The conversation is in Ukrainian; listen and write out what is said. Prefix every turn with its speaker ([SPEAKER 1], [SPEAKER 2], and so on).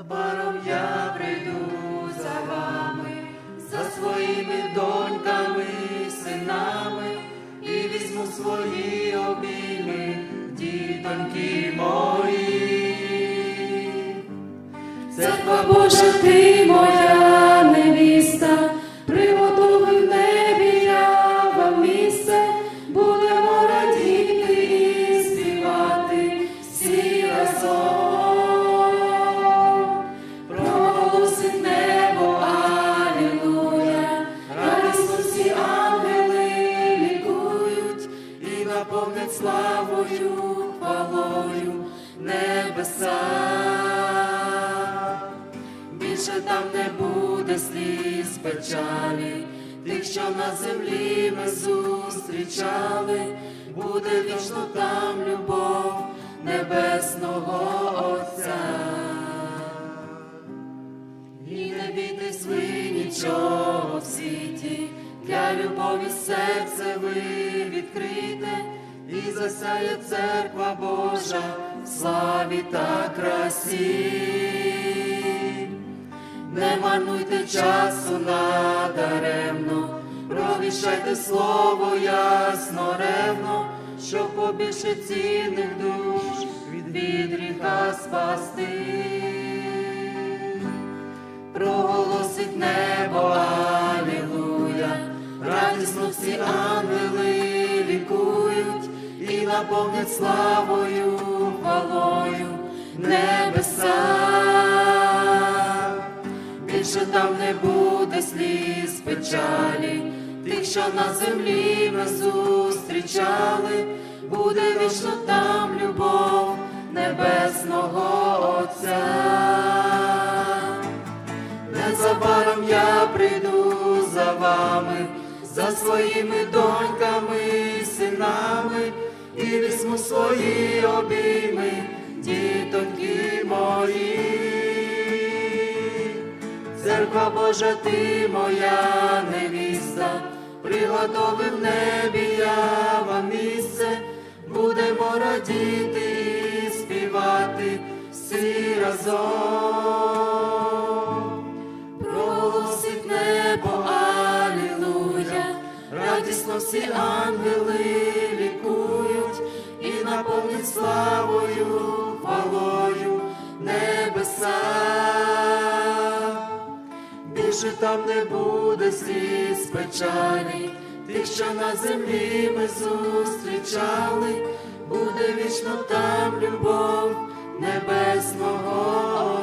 [SPEAKER 1] Незабаром я прийду за вами, за своїми доньками, синами, і візьму свої обійми, дітоньки мої.
[SPEAKER 2] Церква Божа, ти моя невіста, приготуй в небі я вам місце, будемо радіти і співати всі разом.
[SPEAKER 1] І наповнить славою, хвалою небеса. Більше там не буде сліз печалі, тих, що на землі ми зустрічали, буде вічно там любов небесного Отця. І не бійтесь ви нічого в світі, для любові серце ви відкрите, і засяє церква Божа в славі та красі. Не марнуйте часу надаремно, провіщайте слово ясно ревно, щоб побільше цінних душ від, гріха спасти проголосить небо, Алілуя, радісно всі ангели і славою, хвалою небеса. Більше там не буде сліз печалі, тих, що на землі ми зустрічали, буде вічно там любов небесного Отця. Незабаром я прийду за вами, за своїми доньками, синами, і візьму свої обійми, дітоньки мої. Церква Божа, ти моя невіста, приготовив в небі я вам місце, будемо радіти і співати всі разом. Проголосить небо, Алілуя, радісно всі ангели наповнить славою, хвалою небеса. Більше там не буде сліз печалі, тих, що на землі ми зустрічали, буде вічно там любов небесного